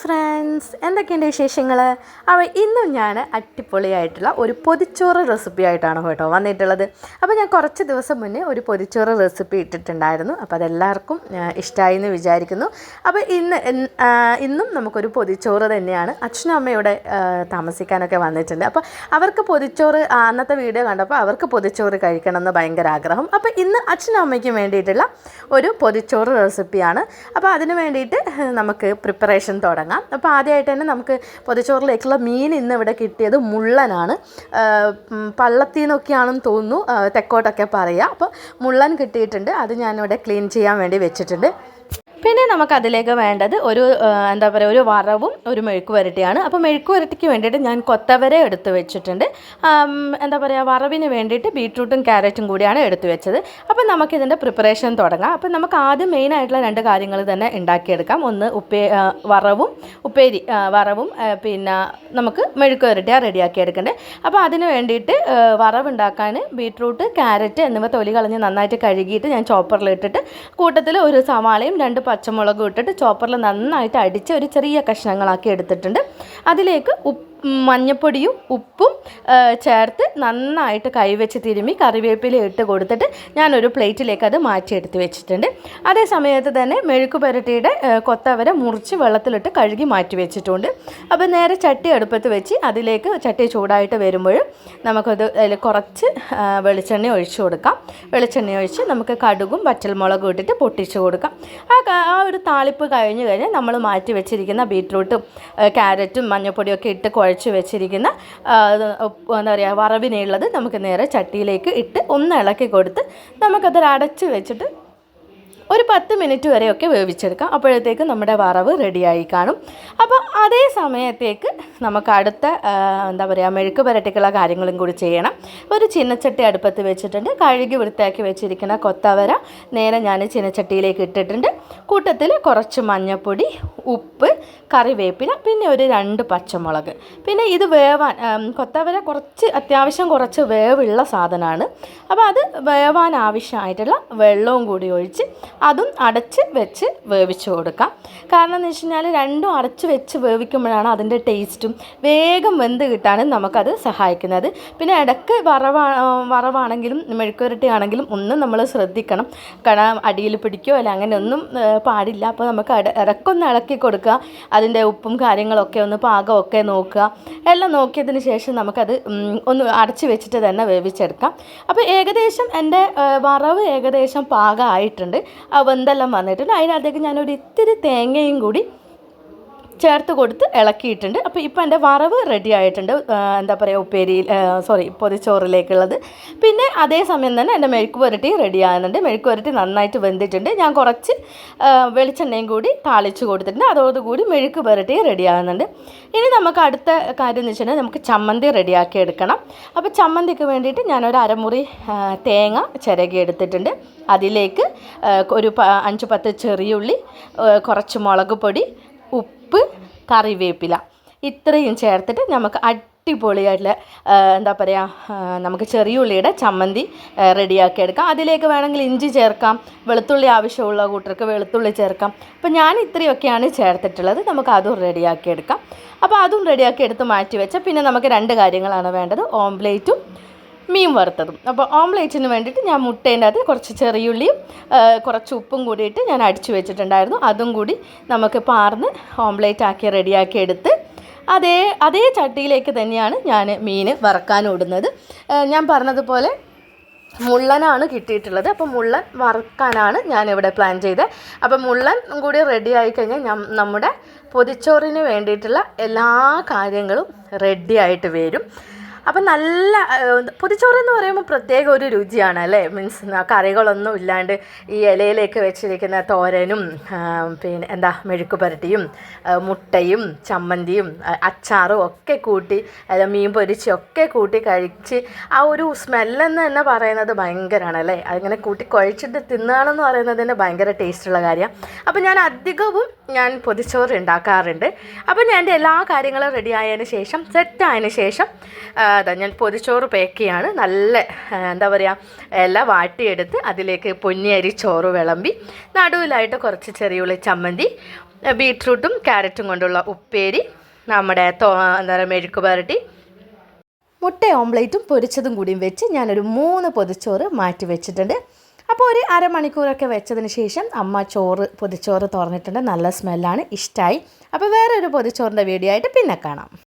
Friends എന്തൊക്കെയുണ്ട് വിശേഷങ്ങൾ അപ്പോൾ ഇന്നും ഞാൻ അടിപൊളിയായിട്ടുള്ള ഒരു പൊതിച്ചോറ് റെസിപ്പി ആയിട്ടാണ് കേട്ടോ വന്നിട്ടുള്ളത്. അപ്പോൾ ഞാൻ കുറച്ച് ദിവസം മുന്നേ ഒരു പൊതിച്ചോറ് റെസിപ്പി ഇട്ടിട്ടുണ്ടായിരുന്നു. അപ്പോൾ അതെല്ലാവർക്കും ഇഷ്ടമായി എന്ന് വിചാരിക്കുന്നു. അപ്പോൾ ഇന്ന് ഇന്നും നമുക്കൊരു പൊതിച്ചോറ് തന്നെയാണ് അച്ഛനും അമ്മയുടെ താമസിക്കാനൊക്കെ വന്നിട്ടുണ്ട്. അപ്പോൾ അവർക്ക് പൊതിച്ചോറ് അന്നത്തെ വീഡിയോ കണ്ടപ്പോൾ അവർക്ക് പൊതിച്ചോറ് കഴിക്കണം എന്ന് ഭയങ്കര ആഗ്രഹം. അപ്പോൾ ഇന്ന് അച്ഛനും അമ്മയ്ക്കും വേണ്ടിയിട്ടുള്ള ഒരു പൊതിച്ചോറ് റെസിപ്പിയാണ് അപ്പോൾ അതിന് വേണ്ടിയിട്ട് നമുക്ക് പ്രിപ്പറേഷൻ തുടങ്ങാം. അപ്പോൾ ആദ്യമായിട്ട് തന്നെ നമുക്ക് പൊതിച്ചോറിലേക്കുള്ള മീൻ ഇന്ന് ഇവിടെ കിട്ടിയത് മുള്ളനാണ്. പള്ളത്തിൽ നിന്നൊക്കെയാണെന്ന് തോന്നുന്നു. തെക്കോട്ടൊക്കെ പറയുക അപ്പോൾ മുള്ളൻ കിട്ടിയിട്ടുണ്ട്. അത് ഞാനിവിടെ ക്ലീൻ ചെയ്യാൻ വേണ്ടി വെച്ചിട്ടുണ്ട്. പിന്നെ നമുക്ക് അതിലേക്ക് വേണ്ടത് ഒരു എന്താ പറയുക ഒരു വറവും ഒരു മെഴുക്ക് വരട്ടിയാണ് അപ്പോൾ മെഴുക്ക് വരട്ടിക്ക് വേണ്ടിയിട്ട് ഞാൻ കൊത്തവര എടുത്ത് വെച്ചിട്ടുണ്ട്. എന്താ പറയുക വറവിന് വേണ്ടിയിട്ട് ബീട്രൂട്ടും ക്യാരറ്റും കൂടിയാണ് എടുത്തു വെച്ചത്. അപ്പോൾ നമുക്കിതിന്റെ പ്രിപ്പറേഷൻ തുടങ്ങാം. അപ്പോൾ നമുക്ക് ആദ്യം മെയിനായിട്ടുള്ള രണ്ട് കാര്യങ്ങൾ തന്നെ ഉണ്ടാക്കിയെടുക്കാം. ഒന്ന് ഉപ്പേ വറവും ഉപ്പേരി വറവും പിന്നെ നമുക്ക് മെഴുക്ക് വരട്ടിയാ റെഡിയാക്കി എടുക്കേണ്ടത് അപ്പോൾ അതിന് വേണ്ടിയിട്ട് വറവുണ്ടാക്കാൻ ബീട്രൂട്ട് ക്യാരറ്റ് എന്നിവ തൊലി കളഞ്ഞ് നന്നായിട്ട് കഴുകിയിട്ട് ഞാൻ ചോപ്പറിലിട്ടിട്ട് കൂട്ടത്തിൽ ഒരു സവാളയും രണ്ട് പച്ചമുളകും ഇട്ടിട്ട് ചോപ്പറിൽ നന്നായിട്ട് അടിച്ച് ഒരു ചെറിയ കഷ്ണങ്ങളാക്കി എടുത്തിട്ടുണ്ട്. അതിലേക്ക് ഉപ്പ് മഞ്ഞപ്പൊടിയും ഉപ്പും ചേർത്ത് നന്നായിട്ട് കൈവച്ച് തിരുമ്മി കറിവേപ്പില ഇട്ട് കൊടുത്തിട്ട് ഞാനൊരു പ്ലേറ്റിലേക്ക് അത് മാറ്റിയെടുത്ത് വെച്ചിട്ടുണ്ട്. അതേ സമയത്ത് തന്നെ മെഴുക്ക് പുരട്ടിയുടെ കൊത്തവര മുറിച്ച് വെള്ളത്തിലിട്ട് കഴുകി മാറ്റി വെച്ചിട്ടുണ്ട്. അപ്പോൾ നേരെ ചട്ടി അടുപ്പത്ത് വെച്ച് അതിലേക്ക് ചട്ടി ചൂടായിട്ട് വരുമ്പോൾ നമുക്കത് അതിൽ കുറച്ച് വെളിച്ചെണ്ണ ഒഴിച്ചു കൊടുക്കാം. വെളിച്ചെണ്ണ ഒഴിച്ച് നമുക്ക് കടുകും പച്ചൽമുളകും ഇട്ടിട്ട് പൊട്ടിച്ച് കൊടുക്കാം. ആ ആ ഒരു താളിപ്പ് കഴിഞ്ഞ് കഴിഞ്ഞാൽ നമ്മൾ മാറ്റി വെച്ചിരിക്കുന്ന ബീറ്റ്റൂട്ടും ക്യാരറ്റും മഞ്ഞൾപ്പൊടിയൊക്കെ ഇട്ട് ഇട്ട് കുഴച്ച് വെച്ചിരിക്കുന്ന എന്താ പറയുക വറവിനെയുള്ളത് നമുക്ക് നേരെ ചട്ടിയിലേക്ക് ഇട്ട് ഒന്ന് ഇളക്കി കൊടുത്ത് നമുക്കത് അടച്ച് വെച്ചിട്ട് ഒരു പത്ത് മിനിറ്റ് വരെയൊക്കെ വേവിച്ചെടുക്കാം. അപ്പോഴത്തേക്ക് നമ്മുടെ വറവ് റെഡിയായി കാണും. അപ്പോൾ അതേ സമയത്തേക്ക് നമുക്ക് അടുത്ത എന്താ പറയുക മെഴുക്ക് പുരട്ടിക്കുള്ള കാര്യങ്ങളും കൂടി ചെയ്യണം. ഒരു ചിന്നച്ചട്ടി അടുപ്പത്ത് വെച്ചിട്ടുണ്ട്. കഴുകി വൃത്തിയാക്കി വെച്ചിരിക്കുന്ന കൊത്തവര നേരെ ഞാൻ ചിന്നച്ചട്ടിയിലേക്ക് ഇട്ടിട്ടുണ്ട്. കൂട്ടത്തിൽ കുറച്ച് മഞ്ഞൾപ്പൊടി ഉപ്പ് കറിവേപ്പില പിന്നെ ഒരു രണ്ട് പച്ചമുളക്. പിന്നെ ഇത് വേവാൻ കൊത്തവര കുറച്ച് അത്യാവശ്യം കുറച്ച് വേവുള്ള സാധനമാണ്. അപ്പോൾ അത് വേവാൻ ആവശ്യമായിട്ടുള്ള വെള്ളവും കൂടി ഒഴിച്ച് അതും അടച്ച് വെച്ച് വേവിച്ച് കൊടുക്കാം. കാരണം എന്ന് വെച്ച് കഴിഞ്ഞാൽ രണ്ടും അടച്ച് വെച്ച് വേവിക്കുമ്പോഴാണ് അതിന്റെ ടേസ്റ്റും വേഗം വെന്ത് കിട്ടാനും നമുക്കത് സഹായിക്കുന്നത്. പിന്നെ ഇടയ്ക്ക് വറവാ വറവാണെങ്കിലും മെഴുക്കുരട്ടി ആണെങ്കിലും ഒന്നും നമ്മൾ ശ്രദ്ധിക്കണം. കാരണം അടിയിൽ പിടിക്കുകയോ അല്ല അങ്ങനെ ഒന്നും പാടില്ല. അപ്പോൾ നമുക്ക് ഇടക്കൊന്ന് ഇളക്കി കൊടുക്കുക. അതിന്റെ ഉപ്പും കാര്യങ്ങളൊക്കെ ഒന്ന് പാകമൊക്കെ നോക്കുക. എല്ലാം നോക്കിയതിന് ശേഷം നമുക്കത് ഒന്ന് അടച്ച് വെച്ചിട്ട് തന്നെ വേവിച്ചെടുക്കാം. അപ്പോൾ ഏകദേശം എന്റെ വറവ് ഏകദേശം പാകമായിട്ടുണ്ട്. വെന്തെല്ലാം വന്നിട്ടുണ്ട്. അതിനകത്തേക്ക് ഞാനൊരു ഇത്തിരി തേങ്ങയും കൂടി ചേർത്ത് കൊടുത്ത് ഇളക്കിയിട്ടുണ്ട്. അപ്പോൾ ഇപ്പോൾ എന്റെ വറവ് റെഡി ആയിട്ടുണ്ട്. എന്താ പറയുക ഉപ്പേരിയിൽ സോറി പൊതിച്ചോറിലേക്കുള്ളത്. പിന്നെ അതേ സമയം തന്നെ എന്റെ മെഴുക്ക് പുരട്ടി റെഡി ആകുന്നുണ്ട്. മെഴുക്ക് പുരട്ടി നന്നായിട്ട് വെന്തിട്ടുണ്ട്. ഞാൻ കുറച്ച് വെളിച്ചെണ്ണയും കൂടി താളിച്ച് കൊടുത്തിട്ടുണ്ട്. അതോടുകൂടി മെഴുക്ക് പുരട്ടി റെഡി ആകുന്നുണ്ട്. ഇനി നമുക്ക് അടുത്ത കാര്യം എന്ന് വെച്ചിട്ടുണ്ടെങ്കിൽ നമുക്ക് ചമ്മന്തി റെഡിയാക്കി എടുക്കണം. അപ്പോൾ ചമ്മന്തിക്ക് വേണ്ടിയിട്ട് ഞാനൊരു അരമുറി തേങ്ങ ചിരകി എടുത്തിട്ടുണ്ട്. അതിലേക്ക് ഒരു അഞ്ച് പത്ത് ചെറിയുള്ളി കുറച്ച് മുളക് പൊടി ഉപ്പ് കറിവേപ്പില. ഇത്രയും ചേർത്തിട്ട് നമുക്ക് അടിപൊളിയായിട്ടുള്ള എന്താ പറയുക നമുക്ക് ചെറിയ ഉള്ളിയുടെ ചമ്മന്തി റെഡിയാക്കി എടുക്കാം. അതിലേക്ക് വേണമെങ്കിൽ ഇഞ്ചി ചേർക്കാം. വെളുത്തുള്ളി ആവശ്യമുള്ള കൂട്ടർക്ക് വെളുത്തുള്ളി ചേർക്കാം. അപ്പോൾ ഞാൻ ഇത്രയൊക്കെയാണ് ചേർത്തിട്ടുള്ളത്. നമുക്ക് അതും റെഡിയാക്കി എടുക്കാം. അപ്പോൾ അതും റെഡിയാക്കി എടുത്ത് മാറ്റി വെച്ചാൽ പിന്നെ നമുക്ക് രണ്ട് കാര്യങ്ങളാണ് വേണ്ടത്. ഓംപ്ലേറ്റും മീൻ വറുത്തതും. അപ്പോൾ ഓംലേറ്റിന് വേണ്ടിയിട്ട് ഞാൻ മുട്ടേന്റെ അത് കുറച്ച് ചെറിയുള്ളിയും കുറച്ച് ഉപ്പും കൂടിയിട്ട് ഞാൻ അടിച്ചു വെച്ചിട്ടുണ്ടായിരുന്നു. അതും കൂടി നമുക്ക് പാർന്ന് ഓംലേറ്റ് ആക്കി റെഡിയാക്കി എടുത്ത് അതേ അതേ ചട്ടിയിലേക്ക് തന്നെയാണ് ഞാൻ മീൻ വറക്കാൻ ഇടുന്നത്. ഞാൻ പറഞ്ഞതുപോലെ മുള്ളനാണ് കിട്ടിയിട്ടുള്ളത്. അപ്പോൾ മുള്ളൻ വറുക്കാനാണ് ഞാനിവിടെ പ്ലാൻ ചെയ്തത്. അപ്പോൾ മുള്ളൻ കൂടി റെഡി ആയി കഴിഞ്ഞാൽ നമ്മുടെ പൊതിച്ചോറിന് വേണ്ടിയിട്ടുള്ള എല്ലാ കാര്യങ്ങളും റെഡിയായിട്ട് വരും. അപ്പം നല്ല പൊതിച്ചോറ് എന്ന് പറയുമ്പോൾ പ്രത്യേക ഒരു രുചിയാണ് അല്ലേ? മീൻസ് കറികളൊന്നും ഇല്ലാണ്ട് ഈ ഇലയിലേക്ക് വെച്ചിരിക്കുന്ന തോരനും പിന്നെ എന്താ മെഴുക്ക് പുരട്ടിയും മുട്ടയും ചമ്മന്തിയും അച്ചാറും ഒക്കെ കൂട്ടി അല്ല മീൻ പൊരിച്ചൊക്കെ കൂട്ടി കഴിച്ച് ആ ഒരു സ്മെല്ലെന്ന് തന്നെ പറയുന്നത് ഭയങ്കരമാണ് അല്ലേ? അതിങ്ങനെ കൂട്ടി കുഴച്ചിട്ട് തിന്നുകയാണെന്ന് പറയുന്നത് തന്നെ ഭയങ്കര ടേസ്റ്റുള്ള കാര്യമാണ് അപ്പോൾ ഞാൻ അധികവും ഞാൻ പൊതിച്ചോറ് ഉണ്ടാക്കാറുണ്ട്. അപ്പോൾ ഞാൻ എന്റെ എല്ലാ കാര്യങ്ങളും റെഡി ആയതിന് ശേഷം സെറ്റ് ആയതിന് ശേഷം അതാ ഞാൻ പൊതിച്ചോറ് പാക്ക് ചെയ്യാണ്. നല്ല എന്താ പറയുക ഇല വാട്ടിയെടുത്ത് അതിലേക്ക് പൊന്നിയരി ചോറ് വിളമ്പി നടുവിലായിട്ട് കുറച്ച് ചെറിയുള്ളി ചമ്മന്തി ബീട്രൂട്ടും ക്യാരറ്റും കൊണ്ടുള്ള ഉപ്പേരി നമ്മുടെ തോ എന്താ പറയുക മെഴുക്ക് പുരട്ടി മുട്ട ഓംലേറ്റും പൊരിച്ചതും കൂടിയും വെച്ച് ഞാനൊരു മൂന്ന് പൊതിച്ചോറ് മാറ്റി വെച്ചിട്ടുണ്ട്. അപ്പോൾ ഒരു അരമണിക്കൂറൊക്കെ വെച്ചതിന് ശേഷം അമ്മ ചോറ് പൊതിച്ചോറ് തുറന്നിട്ടുണ്ട്. നല്ല സ്മെല്ലാണ് ഇഷ്ടമായി അപ്പോൾ വേറൊരു പൊതിച്ചോറിന്റെ വീഡിയോ ആയിട്ട് പിന്നെ കാണാം.